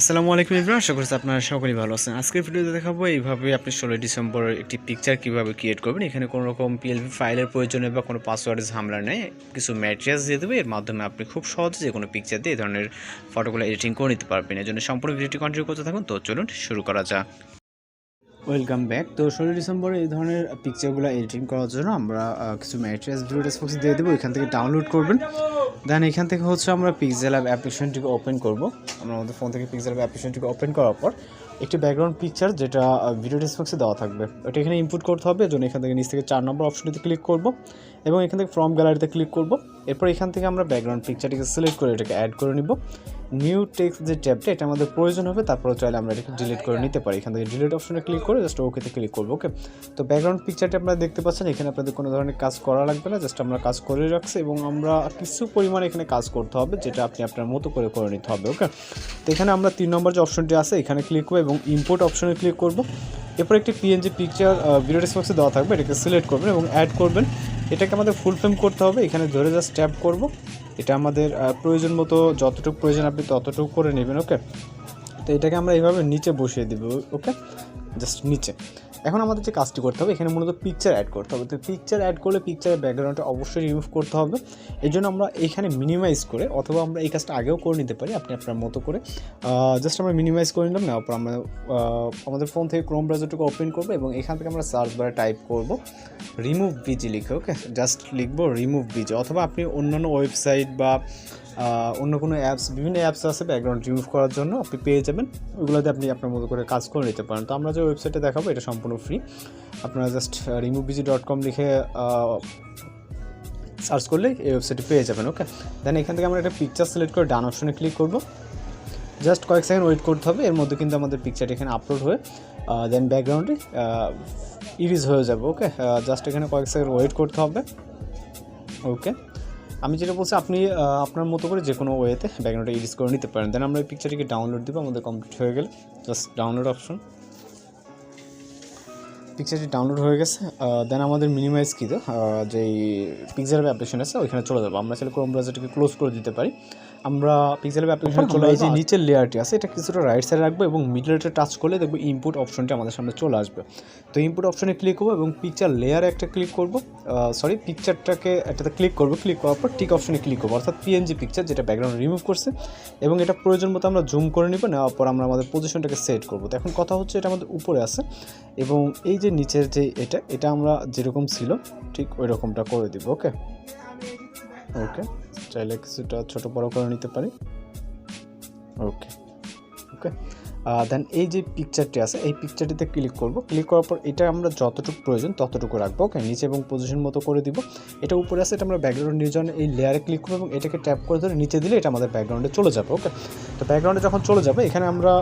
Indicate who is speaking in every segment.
Speaker 1: আসসালামু আলাইকুম ইব্রাহিম আশা করছি আপনারা সকলেই ভালো আছেন। আজকের ভিডিওতে দেখাবো এইভাবে আপনি ষোলোই ডিসেম্বর একটি পিকচার কীভাবে ক্রিয়েট করবেন। এখানে কোনো রকম পিএলপি ফাইলের প্রয়োজনে বা কোনো পাসওয়ার্ডের ঝামেলা নেই। কিছু ম্যাটেরিয়ালস দিয়ে দেবে, এর মাধ্যমে আপনি খুব সহজে যে কোনো পিকচার দিয়ে এই ধরনের ফটোগুলো এডিটিং করে নিতে পারবেন। এর জন্য সম্পূর্ণ ভিডিওটি কন্টিনিউ করতে থাকুন। তো চলুন শুরু করা যাক। ওয়েলকাম ব্যাক তো ষোলোই ডিসেম্বরে এই ধরনের পিকচারগুলো এডিটিং করার জন্য আমরা কিছু ম্যাটেরিয়ালস ভিডিও ডেসবক্সে দিয়ে দেবো। এখান থেকে ডাউনলোড করবেন। দেন এখান থেকে হচ্ছে আমরা পিক্সেল অ্যাপ অ্যাপ্লিকেশনটিকে ওপেন করব। আমরা আমাদের ফোন থেকে পিক্সেল অ্যাপ অ্যাপ্লিকেশনটিকে ওপেন করার পর একটি ব্যাকগ্রাউন্ড পিকচার যেটা ভিডিও ডিসবক্সে দেওয়া থাকবে। ওটা এখানে ইনপুট করতে হবে জন্য এখান থেকে নিচ থেকে চার নম্বর অপশনটিতে ক্লিক করব। এবং এখান থেকে ফ্রম গ্যালারিতে ক্লিক করব। এরপর এখান থেকে আমরা ব্যাকগ্রাউন্ড পিকচারটিকে সিলেক্ট করে এটাকে অ্যাড করে নিব। নিউ টেক্সট যে ট্যাবটা এটা আমাদের প্রয়োজন হবে তারপরে চাইলে আমরা এটাকে ডিলিট করে নিতে পারি। এখান থেকে ডিলিট অপশনে ক্লিক করে জাস্ট ওকেতে ক্লিক করব ওকে তো ব্যাকগ্রাউন্ড পিকচারটা আপনারা দেখতে পাচ্ছেন, এখানে আপনাদের কোনো ধরনের কাজ করা লাগবে না জাস্ট আমরা কাজ করে রাখছি এবং আমরা কিছু পরিমাণে এখানে কাজ করতে হবে, যেটা আপনি আপনার মতো করে করে নিতে হবে ওকে তো এখানে আমরা তিন নম্বর যে অপশনটি আছে, এখানে ক্লিক করব এবং ইম্পোর্ট অপশনে ক্লিক করব। এরপর একটি পিএনজি পিকচার ভিডিও ডিসবক্সে দেওয়া থাকবে, এটাকে সিলেক্ট করবেন এবং অ্যাড করবেন। এটাকে আমাদের ফুল ফ্রেম করতে হবে। এখানে ধরে জাস্ট ট্যাপ করব। এটা আমাদের প্রয়োজন মতো যতটুকু প্রয়োজন আপনি ততটুকু করে নেবেন ওকে তো এটাকে আমরা এইভাবে নিচে বসিয়ে দেবো ওকে জাস্ট নিচে। এখন আমাদের যে কাজটি করতে হবে, এখানে মূলত পিকচার অ্যাড করতে হবে। তো পিকচার অ্যাড করলে পিকচারের ব্যাকগ্রাউন্ডটা অবশ্যই রিমুভ করতে হবে। এই জন্য আমরা এখানে মিনিমাইজ করে, অথবা আমরা এই কাজটা আগেও করে নিতে পারি, আপনি আপনার মতো করে। জাস্ট আমরা মিনিমাইজ করে নিলাম, নেওয়ার পর আমরা আমাদের ফোন থেকে ক্রোম ব্রাউজারটাকে ওপেন করব এবং এখান থেকে আমরা সার্চ বারে টাইপ করব রিমুভ বিজি লিখে ওকে জাস্ট লিখব রিমুভ বিজি অথবা আপনি অন্যান্য ওয়েবসাইট বা অন্য কোনো অ্যাপস বিভিন্ন অ্যাপস আছে ব্যাকগ্রাউন্ড রিমুভ করার জন্য, আপনি পেয়ে যাবেন। ওইগুলোতে আপনি আপনার মতো করে কাজ করে নিতে পারেন। তো আমরা যে ওয়েবসাইটে দেখাবো, এটা সম্পূর্ণ ফ্রি আপনারা just remove BG dot com লিখে সার্চ করলে এই ওয়েবসাইটে পেয়ে যাবেন ওকে দেন এখান থেকে আমরা একটা পিকচার সিলেক্ট করে ডান অপশনে ক্লিক করব। জাস্ট কয়েক সেকেন্ড ওয়েট করতে হবে, এর মধ্যে কিন্তু আমাদের পিকচারটা এখানে আপলোড হয়ে দেন ব্যাকগ্রাউন্ডে ইরিজ হয়ে যাবে ওকে জাস্ট এখানে কয়েক সেকেন্ড ওয়েট করতে হবে ওকে আমি যেটা বলছি, আপনি আপনার মতো করে যে কোনো ওয়েতে ব্যাকগ্রাউন্ডটা ইডিস করে নিতে পারেন। দেন আমরা এই পিকচারটিকে ডাউনলোড দেবো, আমাদের কমপ্লিট হয়ে গেলে। জাস্ট ডাউনলোড অপশন পিকচারটি ডাউনলোড হয়ে গেছে দেন আমাদের মিনিমাইজ কী তো? যেই পিকচার অ্যাপ্লিকেশন আছে ওইখানে চলে যাব। আমরা চাইলে ক্রোম ব্রাউজারটাকে ক্লোজ করে দিতে পারি। আমরা পিক্সেল অ্যাপ্লিকেশন চলে এই যে নিচের লেয়ারটি আছে এটা কিছুটা রাইট সাইডে রাখব এবং মিডলটা টাচ করলে দেখব ইনপুট অপশনটি আমাদের সামনে চলে আসবে। তো ইনপুট অপশনে ক্লিক করব এবং পিকচার লেয়ারে একটা ক্লিক করব। সরি পিকচারটাকে একটাতে ক্লিক করব ক্লিক করার পর টিক অপশনে ক্লিক করব অর্থাৎ পিএনজি পিকচার যেটা ব্যাকগ্রাউন্ড রিমুভ করছে। এবং এটা প্রয়োজন মতো আমরা জুম করে নিব নেওয়ার পর আমরা আমাদের পজিশনটাকে সেট করব। তো এখন কথা হচ্ছে এটা আমাদের উপরে আছে এবং এই যে নিচের যে এটা এটা আমরা যেরকম ছিল, ঠিক ওই রকমটা করে দিব, ওকে? ওকে, চাইলে কিছুটা ছোটো বড়ো করে নিতে পারি। ওকে ওকে? দেন এই যে পিকচারটি আছে, এই পিকচারটিতে ক্লিক করব। ক্লিক করার পর এটা আমরা যতটুকু প্রয়োজন ততটুকু রাখব। ওকে নিচে এবং পজিশন মতো করে দিব। এটা উপরে আছে, এটা আমরা ব্যাকগ্রাউন্ড যাওয়ার এই লেয়ারে ক্লিক করব এবং এটাকে ট্যাপ করে ধরে নিচে দিলে এটা আমাদের ব্যাকগ্রাউন্ডে চলে যাবে। ওকে তো ব্যাকগ্রাউন্ডে যখন চলে যাবে, এখানে আমরা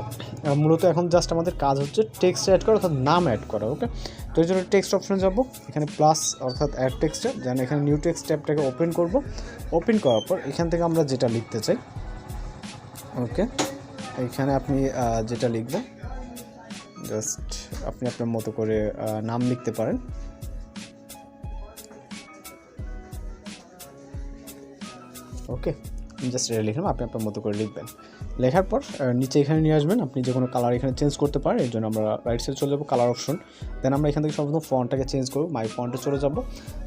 Speaker 1: মূলত এখন জাস্ট আমাদের কাজ হচ্ছে টেক্সট অ্যাড করা অর্থাৎ নাম অ্যাড করা। ওকে তো এই জন্য টেক্সট অপশনে যাব। এখানে প্লাস অর্থাৎ অ্যাড টেক্সটে যেন এখানে নিউ টেক্সট ট্যাবটাকে ওপেন করব। ওপেন করার পর এখান থেকে আমরা যেটা লিখতে চাই। ওকে এখানে আপনি যেটা লিখবেন জাস্ট আপনি আপনার মতো করে নাম লিখতে পারেন। ওকে জাস্ট এটা লিখলাম, আপনি আপনার মতো করে লিখবেন। লেখার পর নিচে এখানে নিয়ে আসবেন, আপনি যে কোনো কালার এখানে চেঞ্জ করতে পারেন, এর জন্য আমরা রাইট সাইড চলে যাব কালার অপশন দেন আমরা এখান থেকে সর্বপ্রথম ফন্টটাকে চেঞ্জ করব মাই ফন্টে চলে যাব।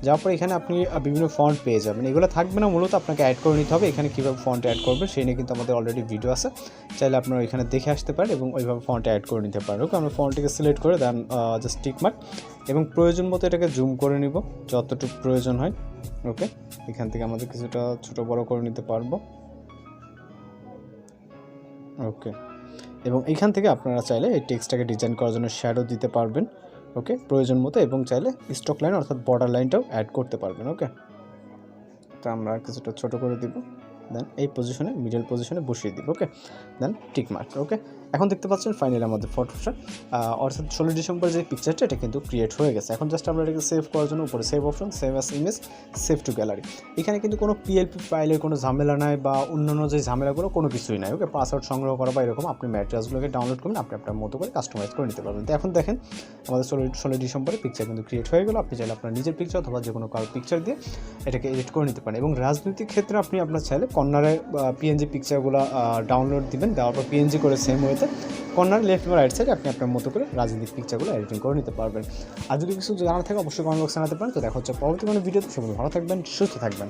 Speaker 1: যাওয়ার পর এখানে আপনি বিভিন্ন ফন্ট পেয়ে যাবেন। এগুলো থাকবে না, মূলত আপনাকে অ্যাড করে নিতে হবে। এখানে কীভাবে ফন্ট অ্যাড করবেন, সেই নিয়ে কিন্তু আমাদের অলরেডি ভিডিও আছে। চাইলে আপনারা এখানে দেখে আসতে পারেন এবং ওইভাবে ফন্ট অ্যাড করে নিতে পারেন। ওকে আমরা ফন্টটিকে সিলেক্ট করে দেন জাস্ট টিক মার্ক এবং প্রয়োজন মতো এটাকে জুম করে নিব, যতটুকু প্রয়োজন হয়। ওকে এখান থেকে আমাদের কিছুটা ছোট বড় করে নিতে পারব। ওকে এবং এইখান থেকে আপনারা চাইলে এই টেক্সটটাকে ডিজাইন করার জন্য শ্যাডো দিতে পারবেন। ওকে প্রয়োজন মতো এবং চাইলে স্টক লাইন অর্থাৎ বর্ডার লাইনটাও অ্যাড করতে পারবেন। ওকে তো আমরা কিছুটা ছোট করে দিব। দেন এই পজিশনে মিডল পজিশনে বসিয়ে দিব। ওকে দেন টিক মার্ক ওকে এখন দেখতে পাচ্ছেন ফাইনালি আমাদের ফটোটা অর্থাৎ ষোলো ডিসেম্বর যে পিকচারটা এটা কিন্তু ক্রিয়েট হয়ে গেছে। এখন জাস্ট আমরা এটাকে সেভ করার জন্য উপরে save option save as image save to gallery এখানে কিন্তু কোনো পিএলপি ফাইলের কোনো ঝামেলা নাই বা অন্যান্য যে ঝামেলাগুলো, কোনো কিছুই নাই ওকে পাসওয়ার্ড সংগ্রহ করা বা এরকম আপনি ম্যাটেরিয়ালসগুলোকে ডাউনলোড করবেন আপনি আপনার মতো করে কাস্টমাইজ করে নিতে পারবেন। তো এখন দেখেন, আমাদের ষোলো ষোলো ডিসেম্বরে পিকচার কিন্তু ক্রিয়েট হয়ে গেলো। আপনি চাইলে আপনার নিজের পিকচার অথবা যে কোনো কারোর পিকচার দিয়ে এটাকে এডিট করে নিতে পারেন। এবং রাজনৈতিক ক্ষেত্রে আপনি আপনার চাইলে কর্নারে পিএনজি পিকচারগুলো ডাউনলোড দিবেন। দেওয়ার পর পিএনজি করে সেম ওয়েতে কর্নার লেফট বা রাইট সাইডে আপনি আপনার মতো করে রাজনৈতিক পিকচারগুলো এডিটিং করে নিতে পারবেন। আর যদি কিছু জানা থাকে, অবশ্যই কমেন্ট বক্সে জানাতে পারেন। তো দেখা হচ্ছে পরবর্তী কোনো ভিডিওতে সবাই ভালো থাকবেন, সুস্থ থাকবেন।